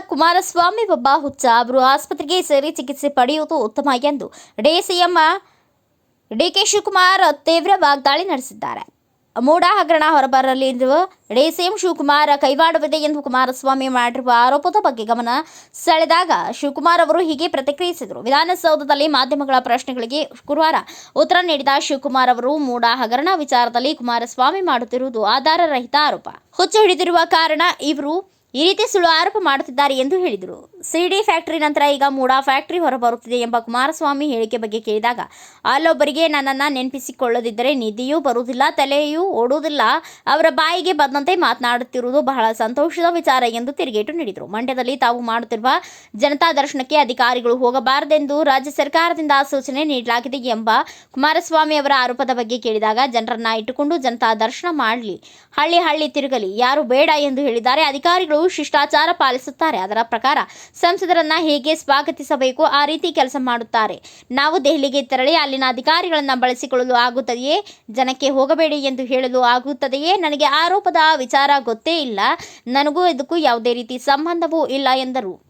ಕುಮಾರಸ್ವಾಮಿ ಒಬ್ಬ ಹುಚ್ಚ. ಅವರು ಆಸ್ಪತ್ರೆಗೆ ಸೇರಿ ಚಿಕಿತ್ಸೆ ಪಡೆಯುವುದು ಉತ್ತಮ ಎಂದು ಡಿಸಿಎಂ ಡಿಕೆ ಶಿವಕುಮಾರ್ ತೀವ್ರ ವಾಗ್ದಾಳಿ ನಡೆಸಿದ್ದಾರೆ. ಮೂಡ ಹಗರಣ ಹೊರಬರಲಿರುವ ಡಿಸಿಎಂ ಶಿವಕುಮಾರ್ ಕೈವಾಡವಿದೆ ಎಂದು ಕುಮಾರಸ್ವಾಮಿ ಮಾಡಿರುವ ಆರೋಪದ ಬಗ್ಗೆ ಗಮನ ಸೆಳೆದಾಗ ಶಿವಕುಮಾರ್ ಅವರು ಹೀಗೆ ಪ್ರತಿಕ್ರಿಯಿಸಿದರು. ವಿಧಾನಸೌಧದಲ್ಲಿ ಮಾಧ್ಯಮಗಳ ಪ್ರಶ್ನೆಗಳಿಗೆ ಶುಕ್ರವಾರ ಉತ್ತರ ನೀಡಿದ ಶಿವಕುಮಾರ್ ಅವರು, ಮೂಡ ಹಗರಣ ವಿಚಾರದಲ್ಲಿ ಕುಮಾರಸ್ವಾಮಿ ಮಾಡುತ್ತಿರುವುದು ಆಧಾರರಹಿತ ಆರೋಪ. ಹುಚ್ಚು ಹಿಡಿದಿರುವ ಕಾರಣ ಇವರು ಈ ರೀತಿ ಸುಳ್ಳು ಆರೋಪ ಮಾಡುತ್ತಿದ್ದಾರೆ ಎಂದು ಹೇಳಿದರು. ಸಿಡಿ ಫ್ಯಾಕ್ಟರಿ ನಂತರ ಈಗ ಮೂಡಾ ಫ್ಯಾಕ್ಟರಿ ಹೊರಬರುತ್ತಿದೆ ಎಂಬ ಕುಮಾರಸ್ವಾಮಿ ಹೇಳಿಕೆ ಬಗ್ಗೆ ಕೇಳಿದಾಗ, ಅಲ್ಲೊಬ್ಬರಿಗೆ ನನ್ನನ್ನು ನೆನಪಿಸಿಕೊಳ್ಳದಿದ್ದರೆ ನಿಧಿಯೂ ಬರುವುದಿಲ್ಲ, ತಲೆಯೂ ಓಡುವುದಿಲ್ಲ. ಅವರ ಬಾಯಿಗೆ ಬಂದಂತೆ ಮಾತನಾಡುತ್ತಿರುವುದು ಬಹಳ ಸಂತೋಷದ ವಿಚಾರ ಎಂದು ತಿರುಗೇಟು ನೀಡಿದರು. ಮಂಡ್ಯದಲ್ಲಿ ತಾವು ಮಾಡುತ್ತಿರುವ ಜನತಾ ದರ್ಶನಕ್ಕೆ ಅಧಿಕಾರಿಗಳು ಹೋಗಬಾರದೆಂದು ರಾಜ್ಯ ಸರ್ಕಾರದಿಂದ ಸೂಚನೆ ನೀಡಲಾಗಿದೆ ಎಂಬ ಕುಮಾರಸ್ವಾಮಿ ಅವರ ಆರೋಪದ ಬಗ್ಗೆ ಕೇಳಿದಾಗ, ಜನರನ್ನ ಇಟ್ಟುಕೊಂಡು ಜನತಾ ದರ್ಶನ ಮಾಡಲಿ, ಹಳ್ಳಿ ಹಳ್ಳಿ ತಿರುಗಲಿ, ಯಾರು ಬೇಡ ಎಂದು ಹೇಳಿದ್ದಾರೆ. ಅಧಿಕಾರಿಗಳು ಶಿಷ್ಟಾಚಾರ ಪಾಲಿಸುತ್ತಾರೆ. ಅದರ ಪ್ರಕಾರ ಸಂಸದರನ್ನ ಹೇಗೆ ಸ್ವಾಗತಿಸಬೇಕು ಆ ರೀತಿ ಕೆಲಸ ಮಾಡುತ್ತಾರೆ. ನಾವು ದೆಹಲಿಗೆ ತೆರಳಿ ಅಲ್ಲಿನ ಅಧಿಕಾರಿಗಳನ್ನು ಬಳಸಿಕೊಳ್ಳಲು ಆಗುತ್ತದೆಯೇ? ಜನಕ್ಕೆ ಹೋಗಬೇಡಿ ಎಂದು ಹೇಳಲು ಆಗುತ್ತದೆಯೇ? ನನಗೆ ಆರೋಪದ ವಿಚಾರ ಗೊತ್ತೇ ಇಲ್ಲ. ನನಗೂ ಇದಕ್ಕೂ ಯಾವುದೇ ರೀತಿ ಸಂಬಂಧವೂ ಇಲ್ಲ ಎಂದರು.